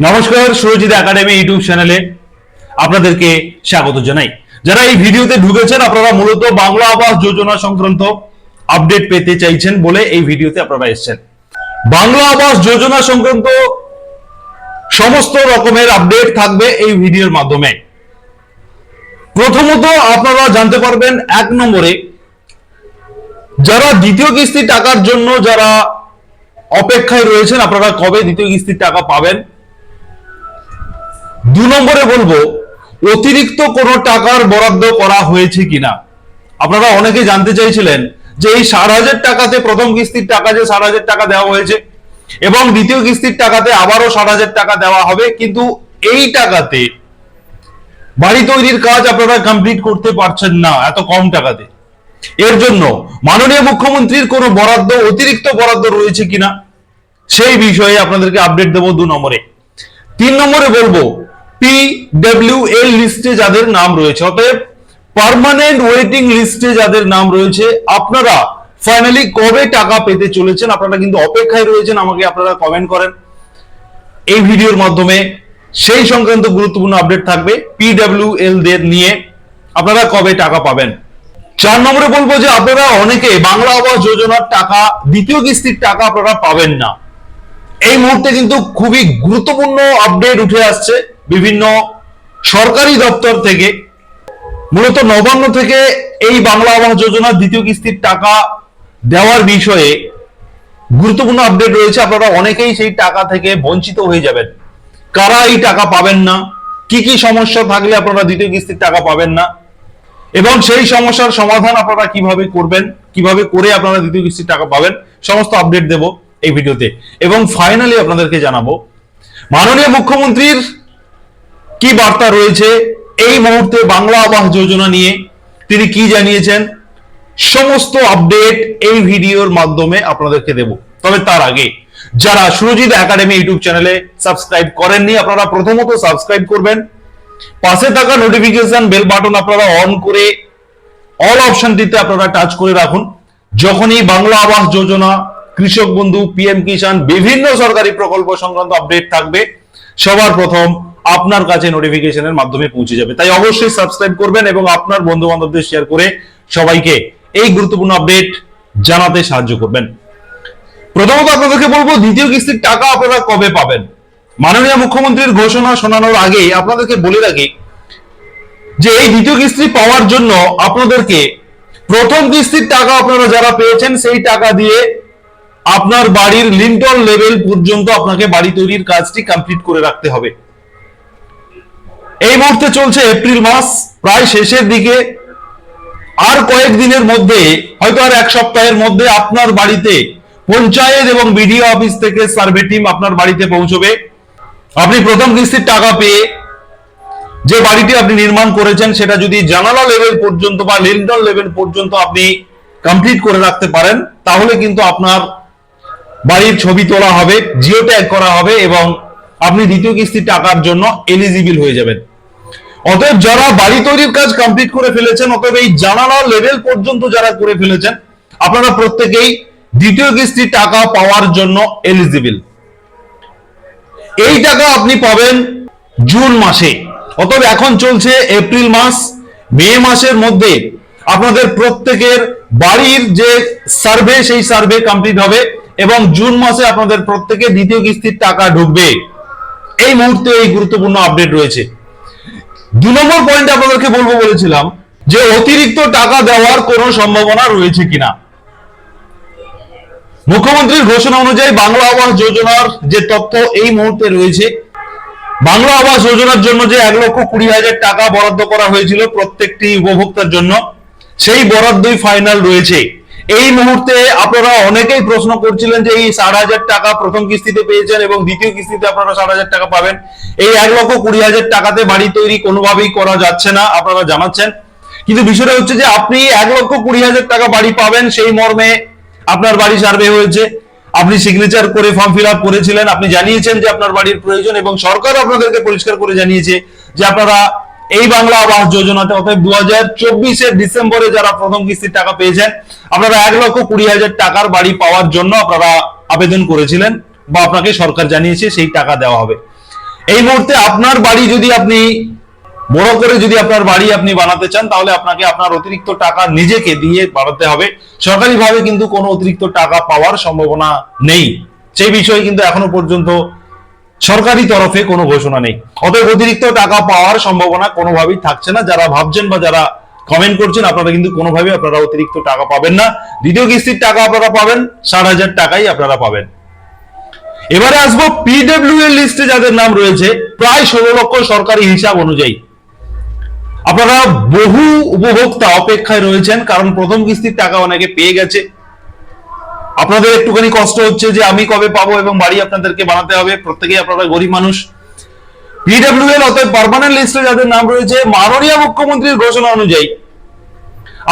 নমস্কার, Surajit academy YouTube চ্যানেলে আপনাদেরকে স্বাগত জানাই। যারা এই ভিডিওতে ঢুকেছেন, আপনারা মূলত বাংলা আবাস যোজনা সংক্রান্ত আপডেট পেতে চাইছেন বলে এই ভিডিওতে আপনারা এসেছেন। বাংলা আবাস যোজনা সংক্রান্ত সমস্ত রকমের আপডেট থাকবে এই ভিডিওর মাধ্যমে। প্রথমত আপনারা জানতে পারবেন, এক নম্বরে যারা দ্বিতীয় কিস্তির টাকার জন্য যারা অপেক্ষায় রয়েছেন, আপনারা কবে দ্বিতীয় কিস্তির টাকা পাবেন? দু নম্বরে বলব, অতিরিক্ত কোনো টাকার বরাদ্দ করা হয়েছে কিনা? আপনারা অনেকে জানতে চাইছিলেন যে এই ষাট হাজার টাকাতে প্রথম কিস্তির টাকা যে ষাট হাজার টাকা দেওয়া হয়েছে, এবং দ্বিতীয় কিস্তির টাকাতে আবারও ষাট হাজার টাকা দেওয়া হবে, কিন্তু এই টাকাতে বাড়ি তৈরির কাজ আপনারা কমপ্লিট করতে পারছেন না, এত কম টাকাতে। এর জন্য মাননীয় মুখ্যমন্ত্রীর কোনো বরাদ্দ, অতিরিক্ত বরাদ্দ রয়েছে কিনা, সেই বিষয়ে আপনাদেরকে আপডেট দেবো দু নম্বরে। তিন নম্বরে বলব পি ডব্লিউ এল লিস্টে যাদের নাম রয়েছে, অতএব পার্মানেন্ট ওয়েটিং লিস্টে যাদের নাম রয়েছে, আপনারা ফাইনালি কবে টাকা পেতে চলেছেন, আপনারা কিন্তু অপেক্ষায় রয়েছেন, আমাকে আপনারা কমেন্ট করেন। এই ভিডিওর মাধ্যমে সেই সংক্রান্ত গুরুত্বপূর্ণ আপডেট থাকবে পিডব্লিউএল দের নিয়ে। আপনারা কবে টাকা পাবেন? চার নম্বরে বলব যে, আপনারা অনেকে বাংলা আবাস যোজনার টাকা, দ্বিতীয় কিস্তির টাকা আপনারা পাবেন না। এই মুহূর্তে কিন্তু খুবই গুরুত্বপূর্ণ আপডেট উঠে আসছে। বিভিন্ন সরকারি দপ্তর থেকে, মূলত নবান্ন থেকে এই বাংলা আবাস যোজনার দ্বিতীয় কিস্তির টাকা দেওয়ার বিষয়ে গুরুত্বপূর্ণ আপডেট রয়েছে। আপনারা অনেকেই সেই টাকা থেকে বঞ্চিত হয়ে যাবেন। কারা এই টাকা পাবেন না? কি কি সমস্যা থাকলে আপনারা দ্বিতীয় কিস্তির টাকা পাবেন না? এবং সেই সমস্যার সমাধান আপনারা কীভাবে করবেন? কীভাবে করে আপনারা দ্বিতীয় কিস্তির টাকা পাবেন? সমস্ত আপডেট দেব এই ভিডিওতে। এবং ফাইনালি আপনাদেরকে জানাব, মাননীয় মুখ্যমন্ত্রীর কি বার্তা রয়েছে? এই মুহূর্তে বাংলা আবাস যোজনা নিয়ে তিনি কি জানিয়েছেন? সমস্ত আপডেট এই ভিডিওর মাধ্যমে আপনাদেরকে দেব। তবে তার আগে, যারা সুরজিৎ একাডেমি ইউটিউব চ্যানেলে সাবস্ক্রাইব করেননি, আপনারা প্রথমত সাবস্ক্রাইব করবেন। পাশে থাকা নোটিফিকেশন বেল বাটন আপনারা অন করে অল অপশনটিতে আপনারা টাচ করে রাখুন। যখনই বাংলা আবাস যোজনা, কৃষক বন্ধু পিএম কিষাণ, বিভিন্ন সরকারি প্রকল্প সংক্রান্ত আপডেট থাকবে, সবার প্রথম আপনার কাছে নোটিফিকেশনের মাধ্যমে পৌঁছে যাবে। তাই অবশ্যই সাবস্ক্রাইব করবেন এবং আপনার বন্ধু বান্ধবদের শেয়ার করে সবাইকে এই গুরুত্বপূর্ণ আপডেট জানাতে সাহায্য করবেন। প্রথমত আপনাদেরকে বলব, দ্বিতীয় কিস্তির টাকা আপনারা কবে পাবেন? মাননীয় মুখ্যমন্ত্রীর ঘোষণা শোনানোর আগে আপনাদেরকে বলে রাখি যে এই দ্বিতীয় কিস্তি পাওয়ার জন্য আপনাদেরকে প্রথম কিস্তির টাকা আপনারা যারা পেয়েছেন, সেই টাকা দিয়ে আপনার বাড়ির লিন্টন লেভেল পর্যন্ত আপনাকে বাড়ি তৈরির কাজটি কমপ্লিট করে রাখতে হবে। এই মুহূর্তে চলছে এপ্রিল মাস, প্রায় শেষের দিকে। আর কয়েকদিনের মধ্যে, হয়তো আর এক সপ্তাহের মধ্যে আপনার বাড়িতে পঞ্চায়েত এবং বিডিও অফিস থেকে সার্ভে টিম আপনার বাড়িতে পৌঁছবে। আপনি প্রথম কিস্তির টাকা পেয়ে যে বাড়িটি আপনি নির্মাণ করেছেন, সেটা যদি জানালা লেভেল পর্যন্ত বা লিন্টন লেভেল পর্যন্ত আপনি কমপ্লিট করে রাখতে পারেন, তাহলে কিন্তু আপনার বাড়ির ছবি তোলা হবে জিও ট্যাগ করা হবে এবং আপনি দ্বিতীয় কিস্তির টাকার জন্য এলিজিবল হয়ে যাবেন। অতএব যারা বাড়ি তৈরির কাজ কমপ্লিট করে ফেলেছেন, অতএব এই জানালা লেভেল পর্যন্ত যারা করে ফেলেছেন, আপনারা প্রত্যেকেই দ্বিতীয় কিস্তির টাকা পাওয়ার জন্য এলিজিবল এই টাকা আপনি পাবেন জুন মাসে। অতএব এখন চলছে এপ্রিল মাস, মে মাসের মধ্যে আপনাদের প্রত্যেকের বাড়ির যে সার্ভে সেই সার্ভে কমপ্লিট হবে এবং জুন মাসে আপনাদের প্রত্যেকে দ্বিতীয় কিস্তির টাকা ঢুকবে। এই মুহূর্তে এই গুরুত্বপূর্ণ আপডেট রয়েছে। দু নম্বর পয়েন্ট আপনাদেরকে বলব বলেছিলাম যে অতিরিক্ত টাকা দেওয়ার কোনো সম্ভাবনা রয়েছে কিনা। মুখ্যমন্ত্রীর ঘোষণা অনুযায়ী বাংলা আবাস যোজনার যে তথ্য এই মুহূর্তে রয়েছে, বাংলা আবাস যোজনার জন্য যে এক লক্ষ কুড়ি হাজার টাকা বরাদ্দ করা হয়েছিল প্রত্যেকটি উপভোক্তার জন্য, সেই বরাদ্দই ফাইনাল রয়েছে। এই মুহূর্তে আপনারা অনেকেই প্রশ্ন করছিলেন যে এই ষাট হাজার টাকা প্রথম কিস্তিতে পেয়েছেন এবং দ্বিতীয় কিস্তিতে আপনারা ষাট হাজার টাকা পাবেন। এই এক লক্ষ কুড়ি হাজার টাকাতে বাড়ি তৈরি কোনোভাবেই করা যাচ্ছে না, আপনারা জানাচ্ছেন। কিন্তু বিষয়টা হচ্ছে যে আপনি এক লক্ষ কুড়ি হাজার টাকা বাড়ি পাবেন, সেই মর্মে আপনার বাড়ি সার্ভে হয়েছে। আপনি সিগনেচার করে ফর্ম ফিল আপ করেছিলেন, আপনি জানিয়েছেন যে আপনার বাড়ির প্রয়োজন এবং সরকার আপনাদেরকে পরিষ্কার করে জানিয়েছে যে আপনারা এই বাংলা আবাস যোজনাতে অর্থাৎ দু হাজার চব্বিশের ডিসেম্বরে যারা প্রথম কিস্তির টাকা পেয়েছেন, আপনারা এক লক্ষ কুড়ি হাজার টাকার বাড়ি পাওয়ার জন্য আপনারা আবেদন করেছিলেন বা আপনাকে সরকার জানিয়েছে সেই টাকা দেওয়া হবে। এই মুহূর্তে আপনার বাড়ি যদি আপনি, বড় করে যদি আপনার বাড়ি আপনি বানাতে চান, তাহলে আপনাকে আপনার অতিরিক্ত টাকা নিজেকে দিয়ে বাড়াতে হবে। সরকারিভাবে কিন্তু কোনো অতিরিক্ত টাকা পাওয়ার সম্ভাবনা নেই। সেই বিষয়ে কিন্তু এখনও পর্যন্ত সরকারি তরফে কোনো ঘোষণা নেই। অতএব অতিরিক্ত টাকা পাওয়ার সম্ভাবনা কোনোভাবেই থাকছে না। যারা ভাবছেন বা যারা কমেন্ট করছেন, আপনারা কিন্তু কোনোভাবে আপনারা অতিরিক্ত টাকা পাবেন না। দ্বিতীয় কিস্তির টাকা আপনারা পাবেন, ষাট হাজার টাকাই আপনারা পাবেন। এবারে আসব পিডব্লিউ এর লিস্টে যাদের নাম রয়েছে, প্রায় ষোলো লক্ষ সরকারি হিসাব অনুযায়ী। আপনারা বহু উপভোক্তা অপেক্ষায় রয়েছেন, কারণ প্রথম কিস্তির টাকা অনেকে পেয়ে গেছে। আপনাদের একটুখানি কষ্ট হচ্ছে যে আমি কবে পাবো এবং বাড়ি আপনাদেরকে বানাতে হবে। প্রত্যেকেই আপনারা গরিব মানুষ। পিডব্লিউ এর অতএব পার্মানেন্ট লিস্টে যাদের নাম রয়েছে, মাননীয় মুখ্যমন্ত্রীর ঘোষণা অনুযায়ী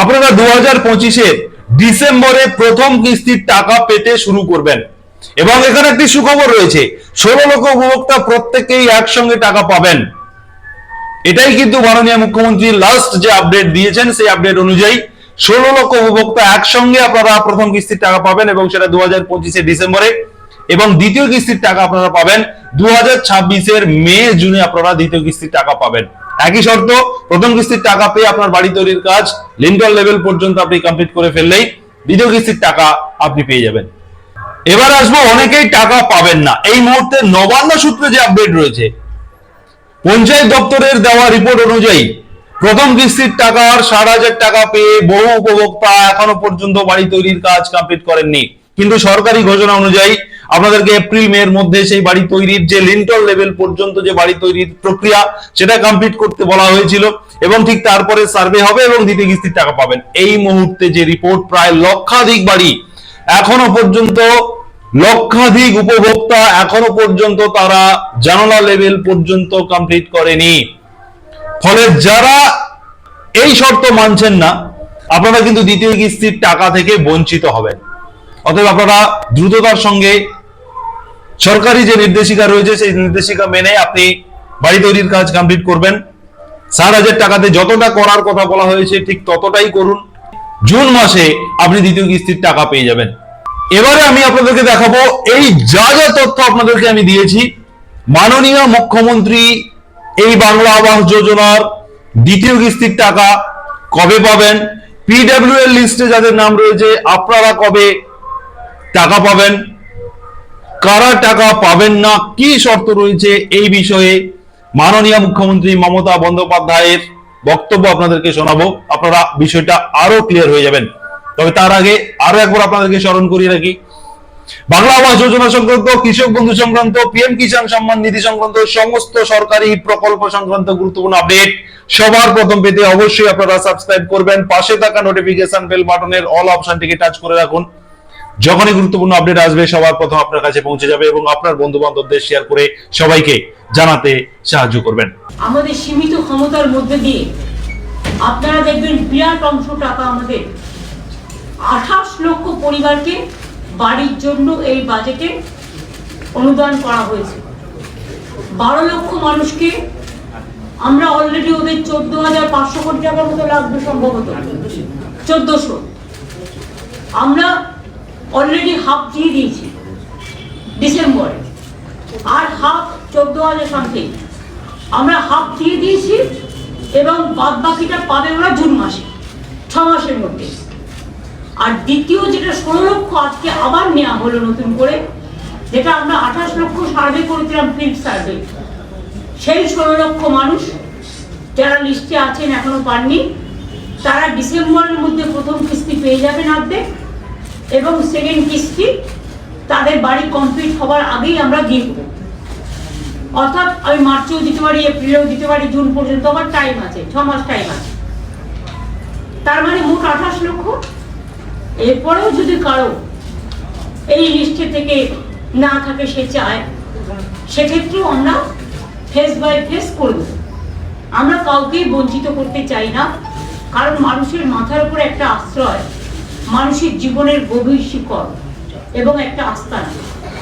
আপনারা দু হাজার পঁচিশের ডিসেম্বরে প্রথম কিস্তির টাকা পেতে শুরু করবেন। এবং এখানে একটি সুখবর রয়েছে, ষোলো লক্ষ উপভোক্তা প্রত্যেকেই একসঙ্গে টাকা পাবেন। এটাই কিন্তু মাননীয় মুখ্যমন্ত্রী লাস্ট যে আপডেট দিয়েছেন, সেই আপডেট অনুযায়ী ষোলো লক্ষ উপভোক্তা একসঙ্গে আপনারা প্রথম কিস্তির টাকা পাবেন এবং সেটা দু হাজার পঁচিশে ডিসেম্বরে। এবং দ্বিতীয় কিস্তির টাকা আপনারা পাবেন দু হাজার ছাব্বিশের মে, জুনে আপনারা দ্বিতীয় কিস্তির টাকা পাবেন। একই শর্ত, প্রথম কিস্তির টাকা পেয়ে আপনার বাড়ি তৈরির কাজ লিন্টার লেভেল পর্যন্ত আপনি কমপ্লিট করে ফেললেই দ্বিতীয় কিস্তির টাকা আপনি পেয়ে যাবেন। এবার আসব, অনেকেই টাকা পাবেন না। এই মুহূর্তে নবান্ন সূত্রে যে আপডেট রয়েছে, পঞ্চায়েত দপ্তরের দেওয়া রিপোর্ট অনুযায়ী প্রথম কিস্তির টাকার ষাট হাজার টাকা পেয়ে বহু উপভোক্তা এখনও পর্যন্ত বাড়ি তৈরির কাজ কমপ্লিট করেননি। কিন্তু সরকারি ঘোষণা অনুযায়ী আপনাদেরকে এপ্রিল মে এর মধ্যে সেই বাড়ি তৈরির যে লিন্টল লেভেল পর্যন্ত যে বাড়ি তৈরির প্রক্রিয়া, সেটা কমপ্লিট করতে বলা হয়েছিল এবং ঠিক তারপরে সার্ভে হবে এবং দ্বিতীয় কিস্তির টাকা পাবেন। এই মুহূর্তে যে রিপোর্ট প্রায় লক্ষাধিক বাড়ি এখনও পর্যন্ত, লক্ষাধিক উপভোক্তা এখনও পর্যন্ত তারা জানালা লেভেল পর্যন্ত কমপ্লিট করেনি। ফলে যারা এই শর্ত মানছেন না, আপনারা কিন্তু দ্বিতীয় কিস্তির টাকা থেকে বঞ্চিত হবেন। অতএব আপনারা দ্রুততার সঙ্গে সরকারি যে নির্দেশিকা রয়েছে, সেই নির্দেশিকা মেনে আপনি বাড়ি তৈরির কাজ কমপ্লিট করবেন। ষাট হাজার টাকাতে যতটা করার কথা বলা হয়েছে, ঠিক ততটাই করুন। জুন মাসে আপনি দ্বিতীয় কিস্তির টাকা পেয়ে যাবেন। এবারে আমি আপনাদেরকে দেখাবো, এই যা যা তথ্য আপনাদেরকে আমি দিয়েছি, মাননীয় মুখ্যমন্ত্রী এই বাংলা আবাস যোজনার দ্বিতীয় কিস্তির টাকা কবে পাবেন? পিডাব্লিউ এর লিস্টে যাদের নাম রয়েছে, আপনারা কবে টাকা পাবেন? কারা টাকা পাবেন না? কি শর্ত রয়েছে? এই বিষয়ে মাননীয় মুখ্যমন্ত্রী মমতা বন্দ্যোপাধ্যায়ের বক্তব্য আপনাদেরকে শোনাবো। আপনারা বিষয়টা আরও ক্লিয়ার হয়ে যাবেন। তবে তার আগে আরও একবার আপনাদেরকে স্মরণ করিয়ে রাখি বাংলা আবাস যোজনা সংক্রান্ত, কৃষক বন্ধু সংক্রান্ত, পিএম কিষাণ সম্মান নিধি সংক্রান্ত, সমস্ত সরকারি প্রকল্প সংক্রান্ত গুরুত্বপূর্ণ আপডেট সবার প্রথম পেতে অবশ্যই আপনারা সাবস্ক্রাইব করবেন। পাশে থাকা নোটিফিকেশন বেল বাটনের অল অপশনটিকে টাচ করে রাখুন। যখনই গুরুত্বপূর্ণ আপডেট আসবে, সবার প্রথম আপনার কাছে পৌঁছে যাবে এবং আপনার বন্ধু বান্ধবদের শেয়ার করে সবাইকে জানাতে সাহায্য করবেন। আমাদের সীমিত ক্ষমতার মধ্যে দিয়ে আপনারা দেখবেন বিরাট অংশ টাকা আমাদের আঠাশ লক্ষ পরিবারকে বাড়ির জন্য এই বাজেটে অনুদান করা হয়েছে। বারো লক্ষ মানুষকে আমরা অলরেডি ওদের চোদ্দ হাজার পাঁচশো কোটি টাকার মতো লাগবে সম্ভবত, চোদ্দশো। আমরা অলরেডি হাফ দিয়ে দিয়েছি ডিসেম্বরে। আর হাফ চোদ্দ হাজার সামথিং আমরা হাফ দিয়ে দিয়েছি এবং বাদ বাকিটা পাবে ওরা জুন মাসে, ছ মাসের মধ্যে। আর দ্বিতীয় যেটা ষোলো লক্ষ আজকে আবার নেওয়া হলো নতুন করে, যেটা আমরা আঠাশ লক্ষ সার্ভে করেছিলাম ফিল্ড সার্ভে সেই ষোলো লক্ষ মানুষ যারা লিস্টে আছেন, এখনও পাননি, তারা ডিসেম্বরের মধ্যে প্রথম কিস্তি পেয়ে যাবেন অর্ধেক এবং সেকেন্ড কিস্তি তাদের বাড়ি কমপ্লিট হওয়ার আগেই আমরা দিয়ে দেবো। অর্থাৎ আমি মার্চেও দিতে পারি, এপ্রিলেও দিতে পারি, জুন পর্যন্ত আমার টাইম আছে, ছ মাস টাইম আছে। তার মানে মোট আঠাশ লক্ষ এরপরেও যদি কারও এই লিস্টে থেকে না থাকে, সে চায়, সেক্ষেত্রেও আমরা ফেস বাই ফেস করব। আমরা কাউকেই বঞ্চিত করতে চাই না, কারণ মানুষের মাথার উপর একটা আশ্রয়, মানুষের জীবনের গভীর শিকড় এবং একটা আস্থানা।